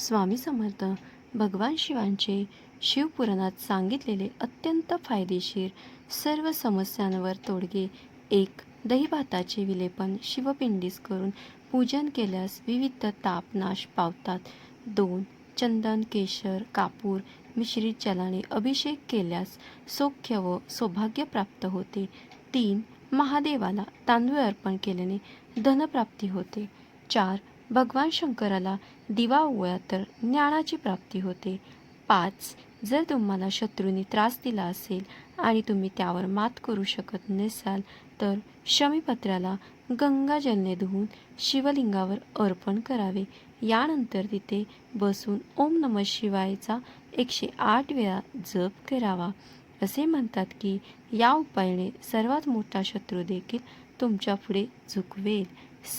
स्वामी समर्थ भगवान शिवांचे शिवपुराणात सांगितलेले अत्यंत फायदेशीर सर्व समस्यांवर तोडगे एक दहीभाताचे विलेपन शिवपिंडीस करून पूजन केल्यास विविध ताप नाश पावतात. दोन चंदन केशर कापूर मिश्रित जलाने अभिषेक केल्यास सौख्य व सौभाग्य प्राप्त होते. तीन महादेवाला तांदूळ अर्पण केल्याने धनप्राप्ती होते. चार भगवान शंकराला दिवा ओवळा तर ज्ञानाची प्राप्ती होते. पाच जर तुम्हाला शत्रूंनी त्रास दिला असेल आणि तुम्ही त्यावर मात करू शकत नसाल तर शमीपत्राला गंगाजलने धुवून शिवलिंगावर अर्पण करावे. यानंतर तिथे बसून ओम नम शिवायचा एकशे आठ वेळा जप करावा. असे म्हणतात की या उपायाने सर्वात मोठा शत्रू देखील तुमच्यापुढे झुकवेल.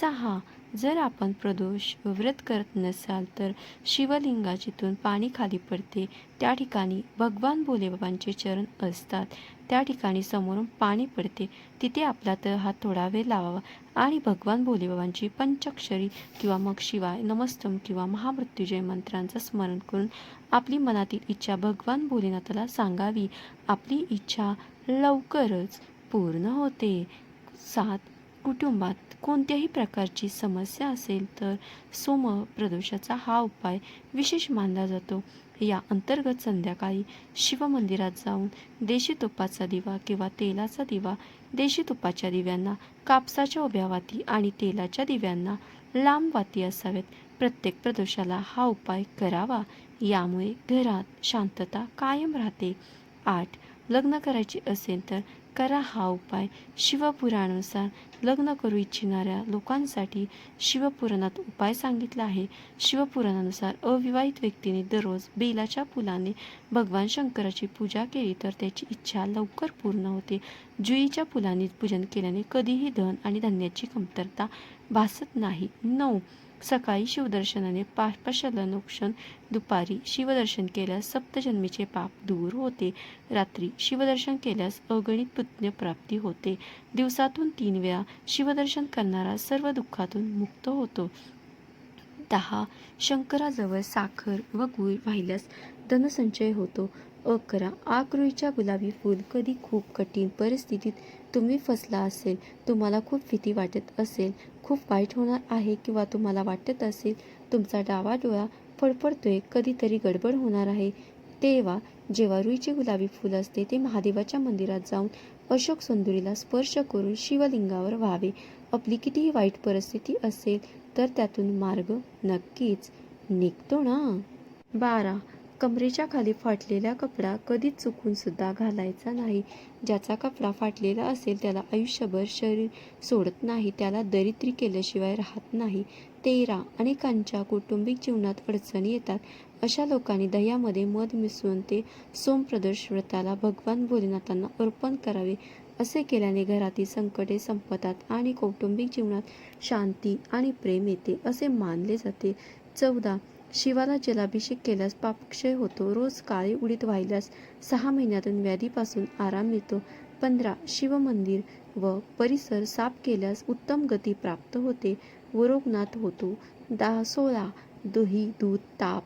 सहा जर आपण प्रदोष व्रत करत नसाल तर शिवलिंगा जिथून पाणी खाली पडते. त्या ठिकाणी भगवान भोलेबाबांचे चरण असतात. त्या ठिकाणी समोरून पाणी पडते. तिथे आपला तर हात थोडा वेळ लावावा आणि भगवान भोलेबाबांची पंचाक्षरी किंवा मग शिवाय नमस्तम किंवा महामृत्युजय मंत्रांचं स्मरण करून आपली मनातील इच्छा भगवान भोलेनाथाला सांगावी. आपली इच्छा लवकरच पूर्ण होते. सात कुटुंबात कोणत्याही प्रकारची समस्या असेल तर सोम प्रदोषाचा हा उपाय विशेष मानला जातो. या अंतर्गत संध्याकाळी शिवमंदिरात जाऊन देशी तुपाचा दिवा किंवा तेलाचा दिवा देशी तुपाच्या दिव्यांना कापसाच्या उभ्या वाती आणि तेलाच्या दिव्यांना लांब वाती असावेत. प्रत्येक प्रदोषाला हा उपाय करावा. यामुळे घरात शांतता कायम राहते. आठ लग्न करायचे असेल तर करा हा उपाय. शिवपुराणानुसार लग्न करू इच्छिणाऱ्या लोकांसाठी शिवपुराणात उपाय सांगितला आहे. शिवपुराणानुसार अविवाहित व्यक्तीने दररोज बेलाच्या फुलाने भगवान शंकराची पूजा केली तर त्याची इच्छा लवकर पूर्ण होते. जुईच्या फुलाने पूजन केल्याने कधीही धन आणि धान्याची कमतरता भासत नाही. नऊ. सकाळी शिवदर्शनाने पापशलनोक्षण दुपारी शिवदर्शन केल्यास सप्तजन्मीचे पाप दूर होते. रात्री शिवदर्शन केल्यास अगणित पुण्यप्राप्ती होते. दिवसातून तीन वेळा शिवदर्शन करणारा सर्व दुःखातून मुक्त होतो. दहा शंकराजवळ साखर व गुळ वाहिल्यास धनसंचय होतो. अकरा आकृईच्या गुलाबी फूल कधी खूप कठीण परिस्थितीत तुम्ही फसला असेल तुम्हाला खूप भीती वाटत असेल खूप वाईट होणार आहे किंवा तुम्हाला वाटत असेल तुमचा डावा डोळा फडफडतोय कधीतरी गडबड होणार आहे. तेव्हा जेव्हा रुईचे गुलाबी फूल असते ते महादेवाच्या मंदिरात जाऊन अशोक सुंदरीला स्पर्श करून शिवलिंगावर व्हावे. आपली कितीही वाईट परिस्थिती असेल तर त्यातून मार्ग नक्कीच निघतो ना? बारा. कमरेच्या खाली फाटलेला कपडा कधीच चुकून सुद्धा घालायचा नाही. ज्याचा कपडा फाटलेला असेल त्याला आयुष्यभर शरीर सोडत नाही त्याला दरिद्री केल्याशिवाय राहत नाही. तेरा. अनेकांच्या कौटुंबिक जीवनात अडचणी येतात. अशा लोकांनी दह्यामध्ये मध मिसळून ते सोमप्रदोष व्रताला भगवान भोलेनाथांना अर्पण करावे. असे केल्याने घरातील संकटे संपतात आणि कौटुंबिक जीवनात शांती आणि प्रेम येते असे मानले जाते. चौदा. शिवाला जलाभिषेक केल्यास पापक्षय होतो. रोज काळी उडीत वाहिल्यास सहा महिन्यातून व्याधीपासून आराम मिळतो. पंधरा. शिवमंदिर व परिसर साफ केल्यास उत्तम गती प्राप्त होते व रोगनाथ होतो. दहा. सोळा. दही दूध ताप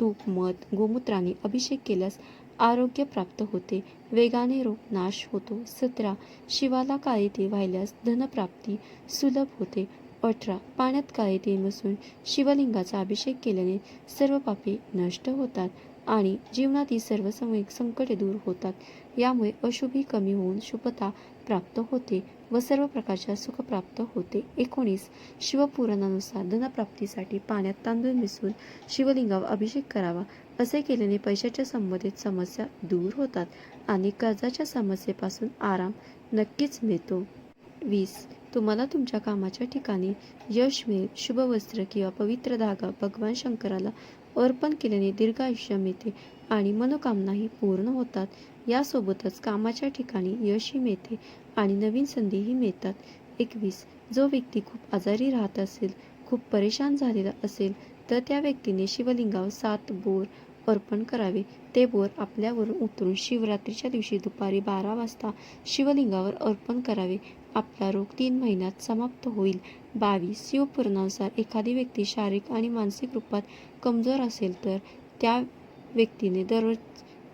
तूप मध गोमूत्राने अभिषेक केल्यास आरोग्य प्राप्त होते. वेगाने रोग नाश होतो. सतरा शिवाला काळीते वाहिल्यास धनप्राप्ती सुलभ होते. अठरा पाण्यात काळीते नसून शिवलिंगाचा अभिषेक केल्याने सर्व पापे नष्ट होतात आणि जीवनातील सर्व सामूहिक संकटे दूर होतात. यामुळे अशुभी कमी होऊन शुभता प्राप्त होते व सर्व प्रकारच्या सुख प्राप्त होते. एकोणीस शिवपुराणानुसार धनप्राप्तीसाठी पाण्यात तांदूळ मिसळून शिवलिंगावर अभिषेक करावा. असे केल्याने पैशाच्या संबंधित समस्या दूर होतात आणि कर्जाच्या समस्येपासून आराम नक्कीच मिळतो. वीस. तुम्हाला तुमच्या कामाच्या ठिकाणी यश मिळेल. शुभ वस्त्र किंवा पवित्र धागा भगवान शंकराला अर्पण केल्याने दीर्घ आयुष्य मिळते आणि मनोकामनाही पूर्ण होतात. यासोबतच कामाच्या ठिकाणी यशही मिळते आणि नवीन संधीही मिळतात. एकवीस. जो व्यक्ती खूप आजारी राहत असेल खूप परेशान झालेला असेल तर त्या व्यक्तीने शिवलिंगावर सात बोर अर्पण करावे. ते बोर आपल्यावरून उतरून शिवरात्रीच्या दिवशी दुपारी बारा वाजता शिवलिंगावर अर्पण करावे. आपला रोग तीन महिन्यात समाप्त होईल. बावीस शिवपुराणानुसार एखादी व्यक्ती शारीरिक आणि मानसिक रूपात कमजोर असेल तर त्या व्यक्तीने दररोज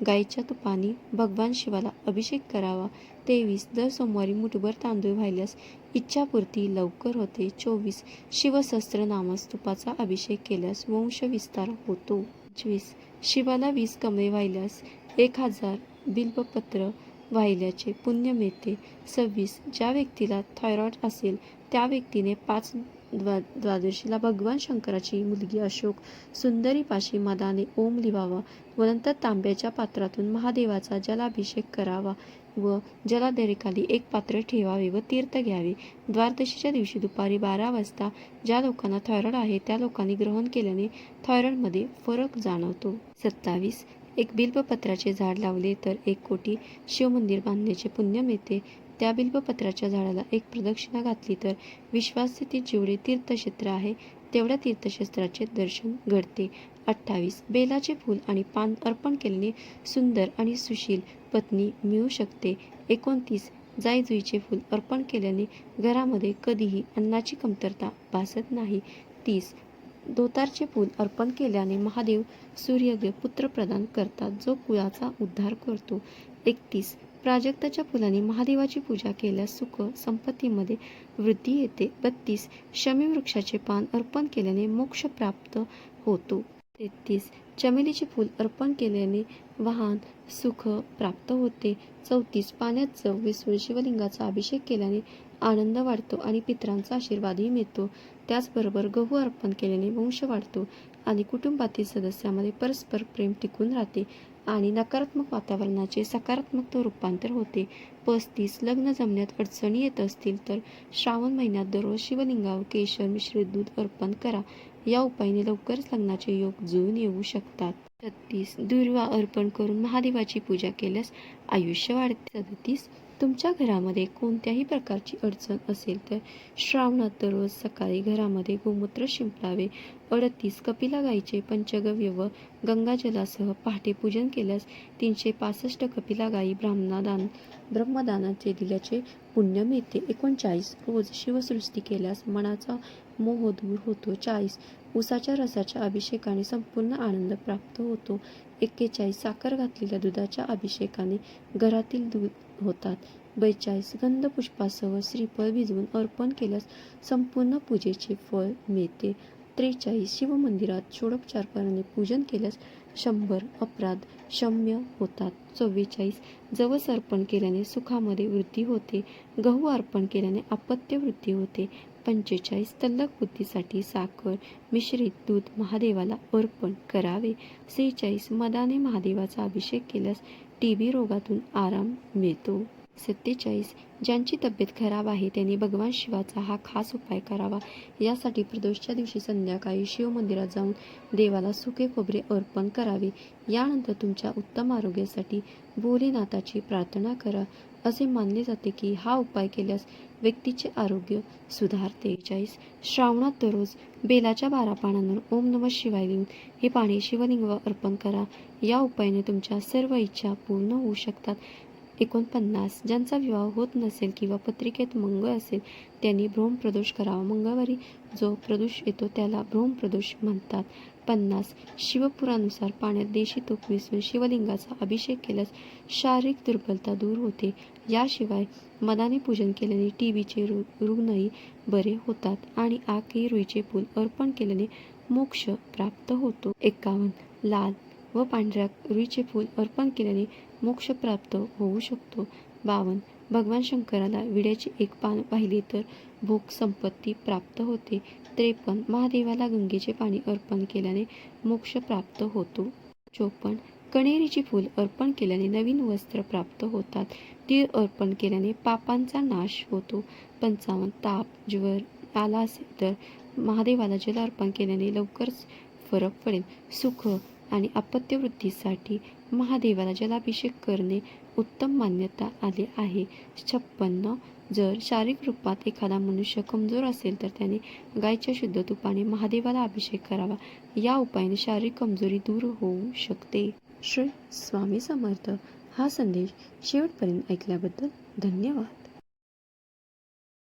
गाईच्या तुपाने भगवान शिवाला अभिषेक करावा. तेवीस दर सोमवारी मुठभर तांदूळ व्हायल्यास इच्छापूर्ती लवकर होते. चोवीस शिवसहस्त्र तुपाचा अभिषेक केल्यास वंशविस्तार होतो. पंचवीस. शिवाला वीस कमळे वाहिल्यास एक हजार बिल्बपत्र वाहिल्याचे पुण्य मिळते. सव्वीस. ज्या व्यक्तीला थायरॉईड असेल त्या व्यक्तीने पाच द्वा द्वादशीला भगवान शंकराची मुलगी अशोक सुंदरीपाशी मदाने ओम लिवावा. व नंतर तांब्याच्या पात्रातून महादेवाचा जलाभिषेक करावा व जलादरीखाली एक पात्र ठेवावे व तीर्थ घ्यावे. द्वादशीच्या दिवशी दुपारी बारा वाजता ज्या लोकांना थायरॉइड आहे त्या लोकांनी ग्रहण केल्याने थायरॉइडमध्ये फरक जाणवतो. सत्तावीस. एक बिल्बपत्राचे झाड लावले तर एक कोटी शिवमंदिर बांधण्याचे पुण्य मिळते. त्या बिल्बपत्राच्या झाडाला एक प्रदक्षिणा घातली तर विश्वासस्थितीत जेवढे तीर्थक्षेत्र आहे तेवढ्या तीर्थक्षेत्राचे दर्शन घडते. अठ्ठावीस. बेलाचे फूल आणि पान अर्पण केल्याने सुंदर आणि सुशील पत्नी मिळू शकते. एकोणतीस. जाईजुईचे फूल अर्पण केल्याने घरामध्ये कधीही अन्नाची कमतरता भासत नाही. तीस. दोतारचे फूल अर्पण केल्याने महादेव सूर्यदेव पुत्र प्रदान करतात जो कुळाचा उद्धार करतो. एकतीस. प्राजक्ताच्या फुलाने महादेवाची पूजा केल्यास सुख संपत्तीमध्ये वृद्धी येते. बत्तीस शमी वृक्षाचे पान अर्पण केल्याने मोक्ष प्राप्त होतो. तेहतीस चमेलीचे फूल अर्पण केल्याने वाहन सुख प्राप्त होते. चौतीस पाण्यात चव विसरून शिवलिंगाचा अभिषेक केल्याने आनंद वाढतो आणि पितरांचा आशीर्वादही मिळतो. त्याचबरोबर गहू अर्पण केल्याने वंश वाढतो आणि कुटुंबातील सदस्यामध्ये परस्पर प्रेम टिकून राहते. आणि नकारात्मक वातावरणाचे सकारात्मक रूपांतर होते. पस्तीस लग्न जमण्यात अडचणी येत असतील तर श्रावण महिन्यात दररोज शिवलिंगावर केशर मिश्रित दूध अर्पण करा. या उपायाने लवकरच लग्नाचे योग जुळून येऊ शकतात. छत्तीस दुर्वा अर्पण करून महादेवाची पूजा केल्यास आयुष्य वाढते. सदतीस तुमच्या घरामध्ये कोणत्याही प्रकारची अडचण असेल तर श्रावणात दररोज सकाळी घरामध्ये गोमूत्र शिंपलावे अडतीस कपिला गायीचे पंचगव्य व गंगाजलासह पहाटे पूजन केल्यास तीनशे पासष्ट कपिला गायी ब्राह्मणादान ब्रह्मदानाचे दिल्याचे पुण्य मिळते. एकोणचाळीस रोज शिवसृष्टी केल्यास मनाचा मोह दूर होतो. चाळीस उसाच्या रसाच्या अभिषेकाने संपूर्ण आनंद प्राप्त होतो. एक्केचाळीस साखर घातलेल्या दुधाच्या अभिषेकाने घरातील दूध होतात. बेचाळीस गंधपुष्पासह श्रीफळ भिजवून अर्पण केल्यास संपूर्ण पूजेचे फळ मिळते. त्रेचाळीस शिवमंदिरात षोडोपचारपणाने पूजन केल्यास शंभर अपराध शम्य होतात. चव्वेचाळीस जवस अर्पण केल्याने सुखामध्ये वृद्धी होते. गहू अर्पण केल्याने अपत्य वृद्धी होते. पंचेचाळीस तल्लक बुद्धीसाठी साखर मिश्रित दूध महादेवाला अर्पण करावे. सेहेचाळीस मदाने महादेवाचा अभिषेक केल्यास टी बी रोगातून आराम मिळतो. सत्तेचाळीस ज्यांची तब्येत खराब आहे त्यांनी भगवान शिवाचा हा खास उपाय करावा. यासाठी प्रदोषच्या दिवशी संध्याकाळी शिव मंदिरात जाऊन देवाला सुके खोबरे अर्पण करावे. यानंतर तुमच्या उत्तम आरोग्यासाठी भोलेनाथाची प्रार्थना करा. असे मानले जाते की हा उपाय केल्यास व्यक्तीचे आरोग्य सुधारते. चाळीस श्रावणात दररोज बेलाच्या बारा पानांवर ओम नम शिवाय देऊन हे पाणी शिवलिंग अर्पण करा. या उपायाने तुमच्या सर्व इच्छा पूर्ण होऊ शकतात. एकोणपन्नास. ज्यांचा विवाह होत नसेल किंवा पत्रिकेत मंगळ असेल त्यांनी भ्रमप्रदोष करावा. मंगळवारी जो प्रदोष येतो त्याला भ्रमप्रदोष म्हणतात. पन्नास. शिवपुरानुसार पाण्यात देशी तूप मिसळून शिवलिंगाचा अभिषेक केल्यास शारीरिक दुर्बलता दूर होते. याशिवाय मदाने पूजन केल्याने टी बीचे रु रुग्णही बरे होतात आणि आकही रुईचे फूल अर्पण केल्याने मोक्ष प्राप्त होतो. एकावन्न. लाल. व पांढऱ्या रुईचे फूल अर्पण केल्याने मोक्ष प्राप्त होऊ शकतो. बावन. भगवान शंकराला विड्याचे एक पान पाहिले तर भोग संपत्ती प्राप्त होते. त्रेपन्न. महादेवाला गंगेचे पाणी अर्पण केल्याने मोक्ष प्राप्त होतो. चोपन्न. कणेरीची फूल अर्पण केल्याने नवीन वस्त्र प्राप्त होतात. तीळ अर्पण केल्याने पापांचा नाश होतो. पंचावन्न. ताप ज्वर आला असेल तर महादेवाला जल अर्पण केल्याने लवकरच फरक पडेल. सुख आणि अपत्यवृद्धीसाठी महादेवाला जलाभिषेक करणे उत्तम मान्यता आले आहे. छप्पन्न जर शारीरिक रूपात एखादा मनुष्य कमजोर असेल तर त्याने गायच्या शुद्ध तुपाने महादेवाला अभिषेक करावा. या उपायाने शारीरिक कमजोरी दूर होऊ शकते. श्री स्वामी समर्थ. हा संदेश शेवटपर्यंत ऐकल्याबद्दल धन्यवाद.